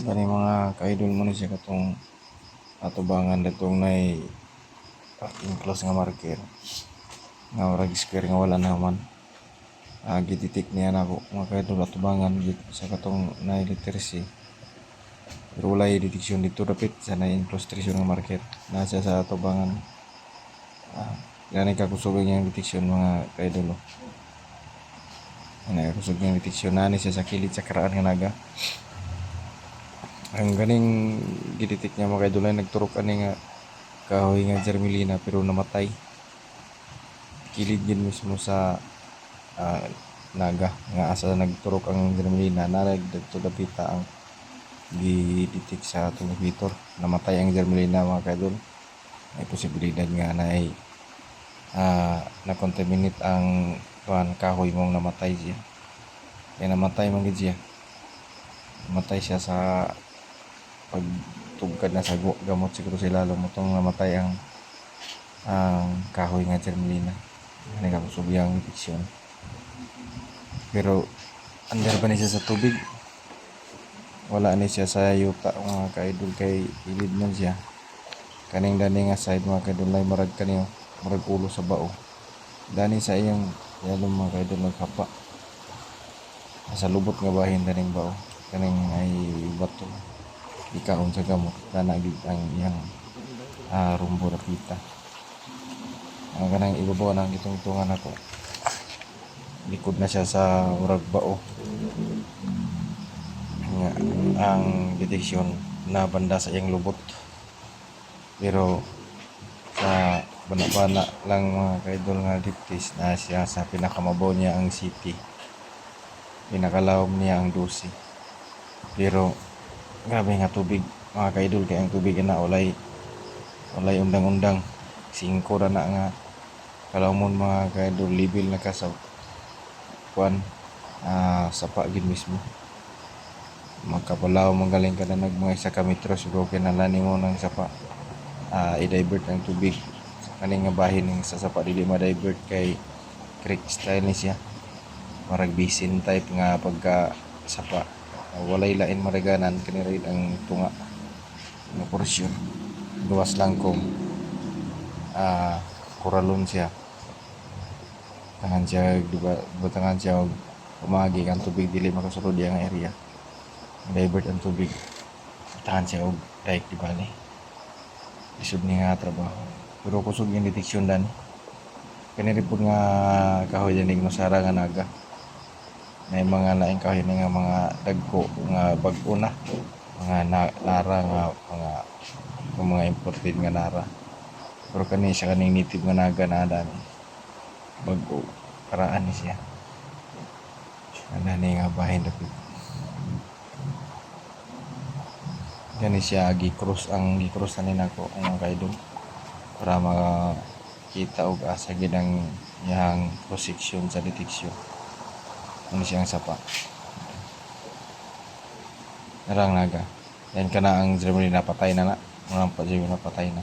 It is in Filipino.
Gani mga ka-idol mo na siya katong atubangan datong nay enclose nga marker. Nga orag square nga wala naman uh, gititik niya na ako. Mga ka-idol atubangan git sa katong nay letter C pero wala yung detection dito. Dapit sa nay treasure nga marker. Nasa sa atubangan uh, gani kakusog niya yung detection mga ka-idol oh. Ano, kusog niya yung detection. Na siya sa kilid sa karaan nga naga ang ganing giditik niya mga idol ay nagturok ani nga kahoy nga germelina pero namatay. Kilid din mismo sa ah, naga nga asa nagturok ang germelina. Narag dagto dapita ang giditik sa inhibitor namatay ang germelina mga idol may posibilidad nga na ay ah, na-contaminate ang kuan kahoy mong namatay siya. Kaya namatay gid siya. Namatay siya sa pagtugkad na sa gamot siguro sila lalo mo namatay ang ang kahoy nga germelina ano ka kusog yung infeksyon. Pero under ba ni sa tubig? Wala ni siya sa yuta mga kaidol kay ilid man siya. Kaning dani nga side mga kaidol ay marag kaniyo marag ulo sa bao. Dani sa iyang yalo mga kaidol nagkapa. Sa lubot nga bahin daning bao. Kaning ay bato ikaon sa gamot kana gid ang iyang ah, rumbo na kita ang kanang ibabaw nang gitungtungan ako likod na siya sa murag bao nga ang deteksyon na banda sa iyang lubot. Pero sa bana-bana lang mga kaidol nga diptis na siya sa pinakamabaw niya ang city. Pinakalawom niya ang dusi. Pero grabe nga tubig. Mga kaidol kay ang tubig na walay walay undang-undang. Singko ra na nga. Kalawmon mga kaidol libil na ka sa kuan ah, sapa gid mismo. Magkapalaw magaling ka na nag mga isa ka metro siguro kinalani mo ng sapa ah, i-divert ang tubig. Sa kaning nga bahin ng sa sapa dili ma-divert kay creek style ni siya. Marag basin type nga pagka sapa Uh, walay lain maraganan kani rin ang tunga. Nga porsyon luwas lang kung ah koralon siya. Tangan siya diba butangan siya og umagi ang tubig dili makasulod yang area. Divert ang tubig. Tangan siya og daig di bali isod ni nga trabaho. Pero kusog yung deteksyon dan kani rin po nga kahoy dinig no sara nga naga may mga laing kahoy na nga mga dagko nga bag-o na. Mga na, nara nga mga mga imported nga nara. Pero kani siya kaning native nga naga na dani bag-o. Karaan ni siya. Ana ni nga bahin dapit gani siya gi-cross ang gi-cross na nako ang mga para makita og asa gid ang iyang cross section sa detection ano siyang sapa? Narang naga yan ka na ang Germany napatay na na. Walang pa napatay na